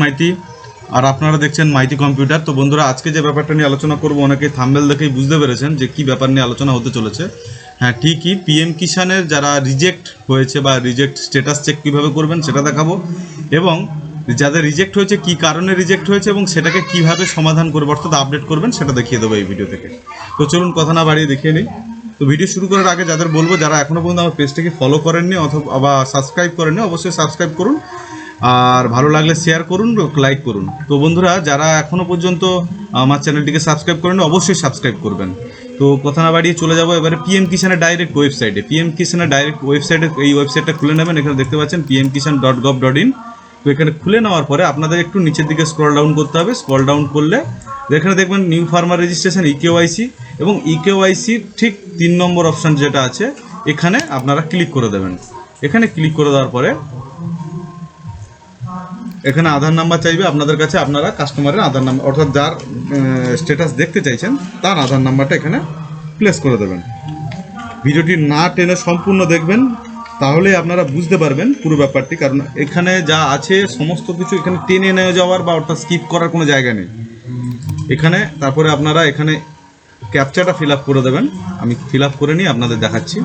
মাইতি, আর আপনারা দেখছেন মাইতি কম্পিউটার। তো বন্ধুরা, আজকে যে ব্যাপারটা নিয়ে আলোচনা করব অনেকেই থাম্বেল দেখেই বুঝতে পেরেছেন যে কি ব্যাপার নিয়ে আলোচনা হতে চলেছে। হ্যাঁ ঠিকই পিএম কিষানের যারা রিজেক্ট হয়েছে বা রিজেক্ট স্ট্যাটাস চেক কীভাবে করবেন সেটা দেখাবো। এবং যাদের রিজেক্ট হয়েছে, কি কারণে রিজেক্ট হয়েছে এবং সেটাকে কীভাবে সমাধান করবে, অর্থাৎ আপডেট করবেন, সেটা দেখিয়ে দেবো এই ভিডিও থেকে। তো চলুন কথা না বাড়িয়ে দেখিয়ে নিই। তো ভিডিও শুরু করার আগে যাদের বলব, যারা এখনও পর্যন্ত আমার পেজটাকে ফলো করেননি অথবা সাবস্ক্রাইব করেননি, অবশ্যই সাবস্ক্রাইব করুন। আর ভালো লাগলে শেয়ার করুন লাইক করুন। তো বন্ধুরা, যারা এখনও পর্যন্ত আমার চ্যানেলটিকে সাবস্ক্রাইব করেন অবশ্যই সাবস্ক্রাইব করবেন। তো কথা না বাড়িয়ে চলে যাব এবারে পিএম কিষানের ডাইরেক্ট ওয়েবসাইটে পিএম কিষানের ডাইরেক্ট ওয়েবসাইটে এই ওয়েবসাইটটা খুলে নেবেন, এখানে দেখতে পাচ্ছেন PM Kisan dot gov dot in তো এখানে খুলে নেওয়ার পরে আপনাদের একটু নিচের দিকে স্ক্রল ডাউন করতে হবে। স্ক্রল ডাউন করলে এখানে দেখবেন নিউ ফার্মার রেজিস্ট্রেশন ইকেওয়াইসি এবং ইকেওয়াইসির ঠিক তিন নম্বর অপশান যেটা আছে, এখানে আপনারা ক্লিক করে দেবেন। এখানে ক্লিক করে দেওয়ার পরে এখানে আধার নাম্বার চাইবে, আপনাদের কাছে আপনারা কাস্টমারের আধার নাম্বার, অর্থাৎ যার স্ট্যাটাস দেখতে চাইছেন, তার আধার নাম্বারটা এখানে প্লেস করে দেবেন। ভিডিওটি না টেনে সম্পূর্ণ দেখবেন, তাহলে আপনারা বুঝতে পারবেন পুরো ব্যাপারটি, কারণ এখানে যা আছে, সমস্ত কিছু এখানে টেনে নিয়ে যাওয়ার বা অর্থাৎ স্কিপ করার কোনো জায়গা নেই। এখানে, তারপরে আপনারা এখানে ক্যাপচাটা ফিল আপ করে দেবেন। আমি ফিল আপ করে নিয়ে আপনাদের দেখাচ্ছি।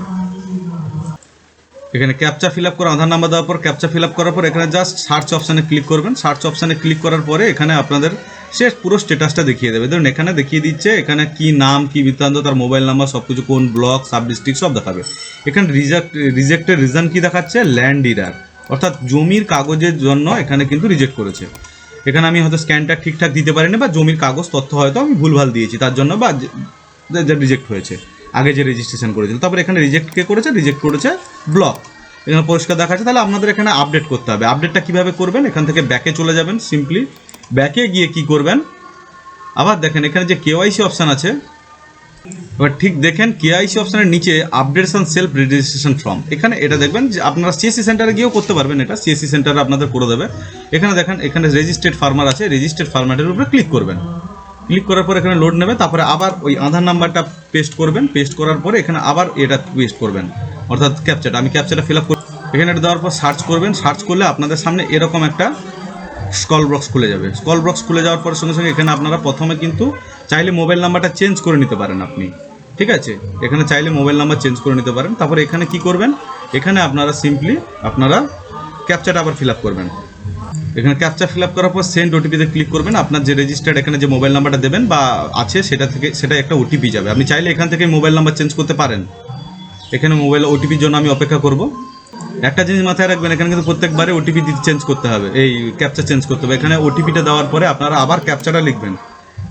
এখানে ক্যাপচা ফিল আপ করে, আধার নাম্বার দেওয়ার পর ক্যাপচা ফিল আপ করার পর এখানে জাস্ট সার্চ অপশানে ক্লিক করবেন। সার্চ অপশানে ক্লিক করার পরে এখানে আপনাদের সে পুরো স্টেটাসটা দেখিয়ে দেবে। ধরুন এখানে দেখিয়ে দিচ্ছে এখানে কি নাম, কি বৃত্তান্ত, তার মোবাইল নাম্বার সব কিছু কোন ব্লক সাব ডিস্ট্রিক্ট সব দেখাবে। এখানে রিজেক্ট রিজেক্টের রিজন কি দেখাচ্ছে? ল্যান্ড ইরার অর্থাৎ জমির কাগজের জন্য এখানে কিন্তু রিজেক্ট করেছে। এখানে আমি হয়তো স্ক্যানটা ঠিকঠাক দিতে পারিনি বা জমির কাগজ তথ্য হয়তো আমি ভুলভাল দিয়েছি, তার জন্য বা রিজেক্ট হয়েছে। আগে যে রেজিস্ট্রেশন করেছিল, তারপরে এখানে রিজেক্ট কে করেছে? রিজেক্ট করেছে ব্লক এখানে পরিষ্কার দেখাচ্ছে, তাহলে আপনাদের এখানে আপডেট করতে হবে। আপডেটটা কীভাবে করবেন? এখান থেকে ব্যাকে চলে যাবেন সিম্পলি ব্যাকে গিয়ে কি করবেন? আবার দেখেন, এখানে যে কেওয়াইসি অপশান আছে, এবার ঠিক দেখেন কেআইসি অপশানের নিচে আপডেটস সেলফ রেজিস্ট্রেশন ফর্ম এখানে এটা দেখবেন যে আপনারা সিএসসি সেন্টারে গিয়েও করতে পারবেন এটা। সিএসসি সেন্টারে আপনাদের করে দেবে। এখানে দেখেন, এখানে রেজিস্টার্ড ফার্মার আছে রেজিস্টার্ড ফার্মারের উপরে ক্লিক করবেন। ক্লিক করার পর এখানে লোড নেবে, তারপরে আবার ওই আধার নাম্বারটা পেস্ট করবেন পেস্ট করার পরে এখানে আবার এটা পেস্ট করবেন। অর্থাৎ ক্যাপচাটা আমি ক্যাপচাটা ফিল আপ এখানে এটা দেওয়ার পর সার্চ করবেন সার্চ করলে আপনাদের সামনে এরকম একটা স্কল বক্স খুলে যাবে। স্কল বক্স খুলে যাওয়ার পর সঙ্গে সঙ্গে এখানে আপনারা প্রথমে কিন্তু চাইলে মোবাইল নাম্বারটা চেঞ্জ করে নিতে পারেন আপনি। ঠিক আছে? এখানে চাইলে মোবাইল নাম্বার চেঞ্জ করে নিতে পারেন। তারপরে এখানে কি করবেন? এখানে আপনারা সিম্পলি আপনারা ক্যাপচাটা আবার ফিল আপ করবেন। এখানে ক্যাপচা ফিল আপ করার পর সেন্ড ওটিপিতে ক্লিক করবেন। আপনার যে রেজিস্টার্ড এখানে যে মোবাইল নাম্বারটা দেবেন বা আছে, সেটা থেকে সেটা একটা ওটিপি যাবে। আপনি চাইলে এখান থেকে মোবাইল নাম্বার চেঞ্জ করতে পারেন। এখানে মোবাইল ওটিপির জন্য আমি অপেক্ষা করব। একটা জিনিস মাথায় রাখবেন, এখানে কিন্তু প্রত্যেকবারে ওটিপি চেঞ্জ করতে হবে। এই ক্যাপচা চেঞ্জ করতে হবে। এখানে ওটিপিটা দেওয়ার পরে আপনারা আবার ক্যাপচাটা লিখবেন।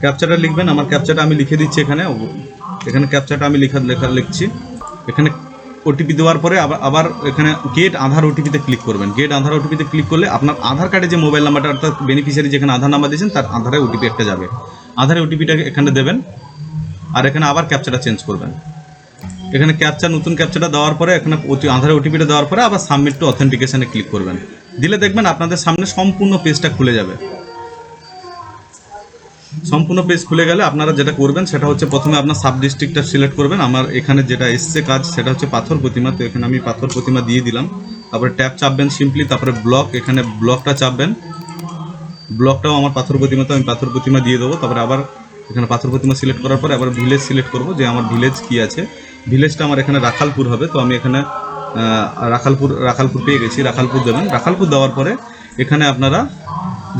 ক্যাপচাটা লিখবেন, আমার ক্যাপচাটা আমি লিখে দিচ্ছি এখানে। এখানে ক্যাপচাটা আমি লেখা লেখা লিখছি। এখানে ওটিপি দেওয়ার পরে আবার এখানে গেট আধার ওটিপিতে ক্লিক করবেন। গেট আধার ওটিপিতে ক্লিক করলে আপনার আধার কার্ডে যে মোবাইল নাম্বারটা অর্থাৎ বেনিফিশিয়ারি যেখানে আধার নাম্বার দিয়েছেন, তার আধারে ওটিপি একটা যাবে। আধারে ওটিপিটা এখানে দেবেন আর এখানে আবার ক্যাপচাটা চেঞ্জ করবেন। এখানে ক্যাপচা নতুন ক্যাপচাটা দেওয়ার পরে এখানে আধারে ওটিপিটা দেওয়ার পরে আবার সাবমিট টু অথেন্টিকেশনে ক্লিক করবেন। দিলে দেখবেন আপনাদের সামনে সম্পূর্ণ পেজটা খুলে যাবে। সম্পূর্ণ পেজ খুলে গেলে আপনারা যেটা করবেন সেটা হচ্ছে প্রথমে আপনার সাব ডিস্ট্রিক্টটা সিলেক্ট করবেন। আমার এখানে যেটা এসছে কাজ সেটা হচ্ছে পাথর প্রতিমা। তো এখানে আমি পাথর প্রতিমা দিয়ে দিলাম। তারপরে ট্যাপ চাপবেন সিম্পলি তারপরে ব্লক এখানে ব্লকটা চাপবেন। ব্লকটাও আমার পাথর প্রতিমা তো আমি পাথর প্রতিমা দিয়ে দেবো। তারপরে আবার এখানে পাথর প্রতিমা সিলেক্ট করার পরে আবার ভিলেজ সিলেক্ট করব যে আমার ভিলেজ কি আছে। ভিলেজটা আমার এখানে রাখালপুর হবে। তো আমি এখানে রাখালপুর রাখালপুর পেয়ে গেছি। রাখালপুর দেবেন। রাখালপুর দেওয়ার পরে এখানে আপনারা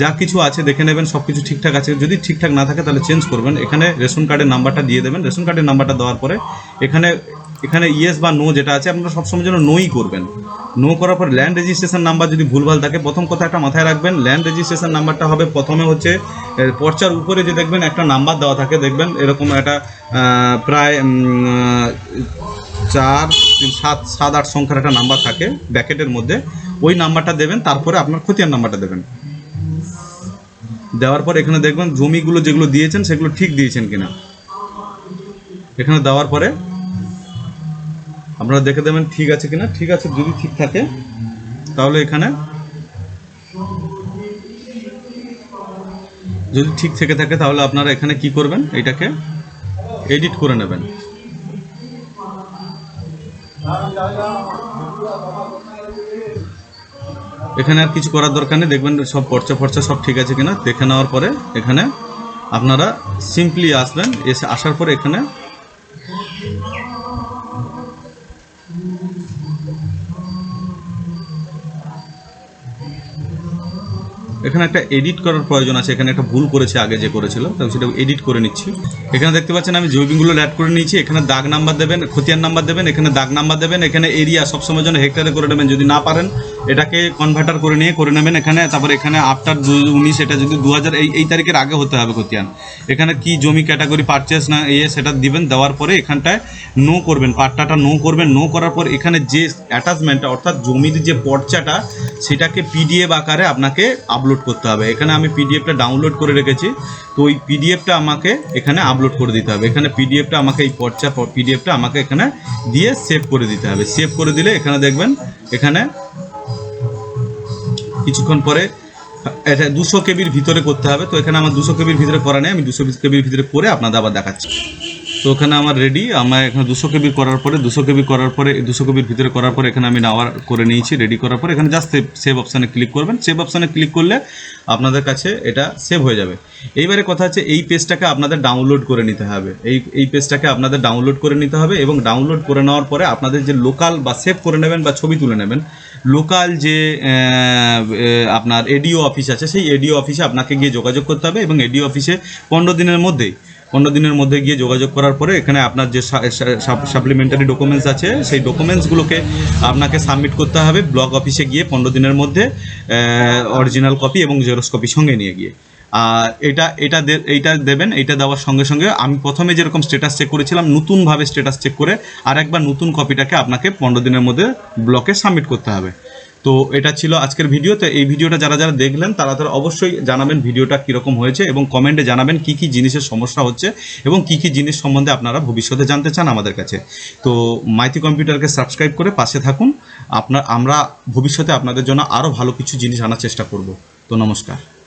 যা কিছু আছে দেখে নেবেন সব কিছু ঠিকঠাক আছে। যদি ঠিকঠাক না থাকে, তাহলে চেঞ্জ করবেন। এখানে রেশন কার্ডের নাম্বারটা দিয়ে দেবেন। রেশন কার্ডের নাম্বারটা দেওয়ার পরে এখানে এখানে ইয়েস বা নো যেটা আছে, আপনারা সবসময় যেন নোই করবেন। নো করার পর ল্যান্ড রেজিস্ট্রেশন নাম্বার যদি ভুলভাল থাকে, প্রথম কথা একটা মাথায় রাখবেন ল্যান্ড রেজিস্ট্রেশন নাম্বারটা হবে প্রথমে হচ্ছে পর্চার উপরে যে দেখবেন একটা নাম্বার দেওয়া থাকে, দেখবেন এরকম একটা প্রায় চার সাত সাত, আট সংখ্যার একটা নাম্বার থাকে ব্যাকেটের মধ্যে। ওই নাম্বারটা দেবেন, তারপরে আপনার খতিয়ান নাম্বারটা দেবেন। দেওয়ার পর এখানে দেখবেন জমিগুলো যেগুলো দিয়েছেন, সেগুলো ঠিক দিয়েছেন কিনা। এখানে দেওয়ার পরে আপনারা দেখে দেবেন ঠিক আছে কিনা। ঠিক আছে যদি ঠিক থাকে, তাহলে এখানে যদি ঠিক থেকে থাকে, তাহলে আপনারা এখানে কি করবেন? এটাকে এডিট করে নেবেন। এখানে আর কিছু করার দরকার নেই। দেখবেন সব পর্চা ফর্চা সব ঠিক আছে কিনা। দেখে নেওয়ার পরে এখানে আপনারা সিম্পলি আসবেন, এসে আসার পরে এখানে এখানে একটা এডিট করার প্রয়োজন আছে। এখানে একটা ভুল করেছে, আগে যে করেছিল, তো সেটা এডিট করে নিচ্ছি। এখানে দেখতে পাচ্ছেন আমি জৈবিকগুলো অ্যাড করে নিয়েছি। এখানে দাগ নাম্বার দেবেন, খতিয়ান নাম্বার দেবেন, এখানে দাগ নাম্বার দেবেন, এখানে এরিয়া সবসময় জন্য হেক্টারে করে নেবেন। যদি না পারেন এটাকে কনভার্টার করে নিয়ে করে নেবেন এখানে, তারপর এখানে আফটার দু উনিশ, এটা যদি দু হাজার এই এই তারিখের আগে হতে হবে খতিয়ান। এখানে কি জমি ক্যাটাগরি পারচেস না ইয়ে সেটা দিবেন, দেওয়ার পরে এখানটায় নো করবেন পাট্টাটা নো করবেন নো করার পর এখানে যে অ্যাটাচমেন্টটা অর্থাৎ জমির যে পর্চাটা, সেটাকে পিডিএফ আকারে আপনাকে আপলোড করতে হবে। এখানে আমি পিডিএফটা ডাউনলোড করে রেখেছি, তো ওই পিডিএফটা আমাকে এখানে আপলোড করে দিতে হবে। এখানে পিডিএফটা আমাকে এই পর্চা পিডিএফটা আমাকে এখানে দিয়ে সেভ করে দিতে হবে। সেভ করে দিলে এখানে দেখবেন, এখানে কিছুক্ষণ পরে, এটা দুশো কেবির ভিতরে করতে হবে। তো এখানে আমার দুশো কেবির ভিতরে করা নেই, আমি দুশো কেবির ভিতরে করে আপনাদের আবার দেখাচ্ছি। তো ওখানে আমার রেডি আমার এখানে দুশো কেবি করার পরে, দুশো কেবি করার পরে, দুশো কেবির ভিতরে করার পরে এখানে আমি নাওয়ার করে নিয়েছি রেডি করার পরে। এখানে জাস্ট সেভ অপশানে ক্লিক করবেন। সেভ অপশানে ক্লিক করলে আপনাদের কাছে এটা সেভ হয়ে যাবে। এইবারে কথা হচ্ছে, এই পেজটাকে আপনাদের ডাউনলোড করে নিতে হবে। এই এই পেজটাকে আপনাদের ডাউনলোড করে নিতে হবে এবং ডাউনলোড করে নেওয়ার পরে আপনাদের যে লোকাল বা সেভ করে নেবেন বা ছবি তুলে নেবেন লোকাল যে আপনার এডিও অফিস আছে, সেই এডিও অফিসে আপনাকে গিয়ে যোগাযোগ করতে হবে এবং এডিও অফিসে পনেরো দিনের মধ্যেই, পনেরো দিনের মধ্যে গিয়ে যোগাযোগ করার পরে এখানে আপনার যে সাপ্লিমেন্টারি ডকুমেন্টস আছে, সেই ডকুমেন্টসগুলোকে আপনাকে সাবমিট করতে হবে ব্লক অফিসে গিয়ে পনেরো দিনের মধ্যে অরিজিনাল কপি এবং জেরক্স কপি সঙ্গে নিয়ে গিয়ে। আর এটা এটা এইটা দেবেন, এইটা দেওয়ার সঙ্গে সঙ্গে আমি প্রথমে যেরকম স্ট্যাটাস চেক করেছিলাম, নতুনভাবে স্ট্যাটাস চেক করে আর একবার নতুন কপিটাকে আপনাকে পনেরো দিনের মধ্যে ব্লকে সাবমিট করতে হবে। তো এটা ছিল আজকের ভিডিও তো এই ভিডিওটা যারা যারা দেখলেন, তারা তারা অবশ্যই জানাবেন ভিডিওটা কীরকম হয়েছে এবং কমেন্টে জানাবেন কি কি জিনিসের সমস্যা হচ্ছে এবং কি কি জিনিস সম্বন্ধে আপনারা ভবিষ্যতে জানতে চান আমাদের কাছে। তো মাইতি কম্পিউটারকে সাবস্ক্রাইব করে পাশে থাকুন। আপনার, আমরা ভবিষ্যতে আপনাদের জন্য আরও ভালো কিছু জিনিস আনার চেষ্টা করব। তো নমস্কার।